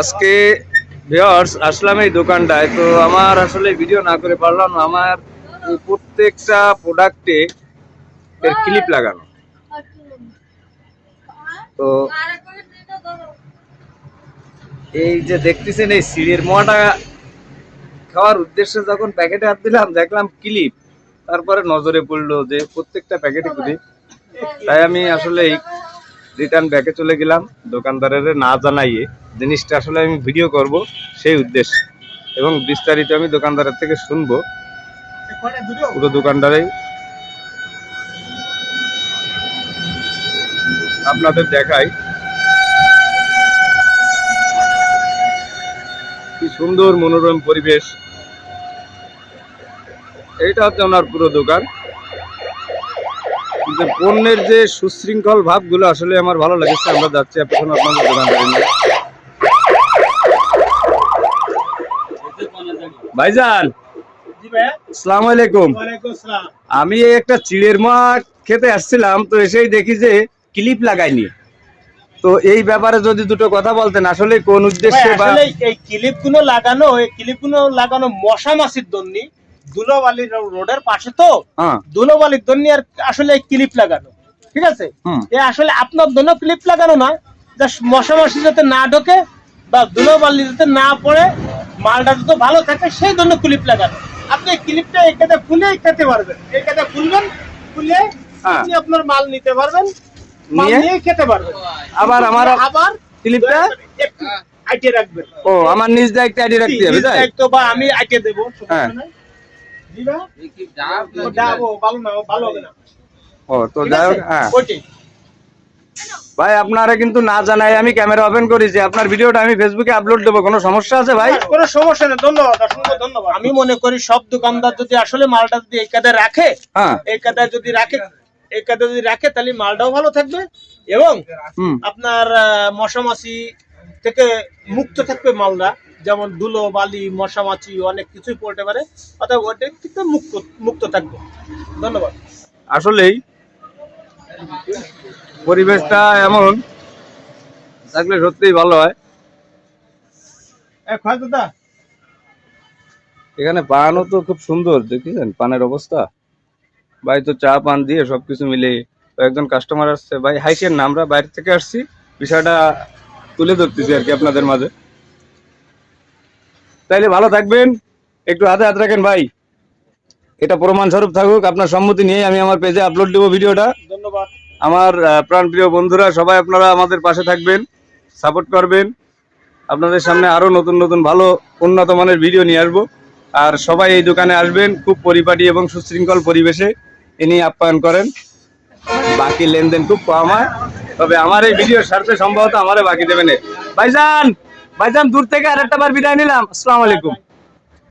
আজকে ভিউয়ার্স, আসলাম এই দোকানটায়। তো আমার আসলে ভিডিও না করে পারলাম আমার প্রত্যেকটা প্রোডাক্টে এর ক্লিপ লাগানো। তো এই যে দেখতেছেন, এই সিঁড়ির মোয়াটা খাওয়ার উদ্দেশ্যে যখন প্যাকেটে হাত দিলাম, দেখলাম ক্লিপ তারপরে নজরে পড়ল যে প্রত্যেকটা প্যাকেটে ক্লিপ তাই আমি আসলে রিটার্ন ব্যাকে চলে গেলাম, দোকানদারের না জানাইয়ে। জিনিসটা আসলে আমি ভিডিও করব, সেই উদ্দেশ্যে। এবং বিস্তারিত আমি দোকানদারের থেকে শুনব। পুরো দোকানদারেই। আপনাদের দেখাই। কি সুন্দর মনোরম পরিবেশ। এইটা হচ্ছে ওনার পুরো দোকান। যে পণ্যের যে সুশৃঙ্খল ভাবগুলো আসলে আমার ভালো লেগেছে আমরা যাচ্ছি এখন আপনাদের দোকানদারে নিয়ে। ভাইজান আলাইকুম। আমি একটা চিড়ের মা খেতে আসছিলাম তো এসেই দেখি যে ক্লিপ লাগাইনি। তো এই ব্যাপারে যদি দুটো কথা বলতেন আসলে কোন উদ্দেশ্যে বা এই ক্লিপগুলো লাগানো এই ক্লিপগুলো লাগানো মশা মাছির জন্য ধুলোবালি রোডের পাশে তো হ্যাঁ। ধুলোবালির জন্য আসলে ক্লিপ লাগানো ঠিক আছে? এ আসলে আপনার জন্য ক্লিপ লাগানো না জাস্ট মশা মাছি যাতে না ঢোকে বা ধুলোবালি যাতে না পড়ে মালটা যাতে ভালো থাকে সেই জন্য ক্লিপ লাগানো। আপনি এই ক্লিপটা এখানে খুলে খেতে পারবেন এখানে খুলবেন খুলে হ্যাঁ। আপনি আপনার মাল নিতে পারবেন মাল নিয়ে? খেতে পারবেন। আবার আমার আবার ক্লিপটা আইটে রাখবেন। ও আমার নিজ দায়িত্বে আইডি রাখতে হবে তাই? দায়িত্ব বা আমি আইটে দেবো হ্যাঁ। নাই। দিবা? ও ডাব, ও ভালো না, ও ভালো হবে না। ও তো যাই হোক হ্যাঁ। ভাই আপনারা কিন্তু না জানাই আমি ক্যামেরা ওপেন করেছি। আপনার ভিডিওটা আমি ফেসবুকে আপলোড দেবো। কোনো সমস্যা আছে ভাই? কোনো সমস্যা নেই। ধন্যবাদ অসংখ্য ধন্যবাদ। আমি মনে করি সব দোকানদার যদি আসলে মালটা যদি এই কাদে রাখে হ্যাঁ। এই কাদে যদি রাখে এই কাদে যদি রাখে তাহলে মালটাও ভালো থাকবে এবং আপনার মশামাছি থেকে মুক্ত থাকবে মালটা। যেমন ধুলো বালি মশামাছি অনেক কিছুই পড়তে পারে। অর্থাৎ ওটা থেকে মুক্ত মুক্ত থাকবে। ধন্যবাদ। আসলেই পরিবেশটা এমন থাকলে সত্যিই ভালো হয়। দাদা। এখানে পানও তো খুব সুন্দর দেখেছেন? পানের অবস্থা। ভাই তো চা পান দিয়ে সবকিছু মিলে একজন কাস্টমার আসছে। ভাই হাইকেন না আমরা বাইরে থেকে আসছি। বিষয়টা তুলে ধরতেছি আর কি আপনাদের মাঝে। তাইলে ভালো থাকবেন। একটু হাতে হাত রাখেন ভাই। এটা প্রমাণ স্বরূপ থাকুক আপনার সম্মতি নিয়ে আমি আমার পেজে আপলোড দেবো ভিডিওটা। ধন্যবাদ। আমার প্রাণপ্রিয় বন্ধুরা সবাই আপনারা আমাদের পাশে থাকবেন সাপোর্ট করবেন। আপনাদের সামনে আরও নতুন নতুন ভালো উন্নত মানের ভিডিও নিয়ে আসব। আর সবাই এই দোকানে আসবেন খুব পরিপাটি এবং সুশৃঙ্খল পরিবেশে ইনি আপ্যায়ন করেন। বাকি লেনদেন খুব কম হয় তবে আমার এই ভিডিও স্বার্থে সম্ভবত আমারে বাকি দেবেন ভাইজান! ভাইজান দূর থেকে আরেকটা বার বিদায় নিলাম। আসসালামু আলাইকুম।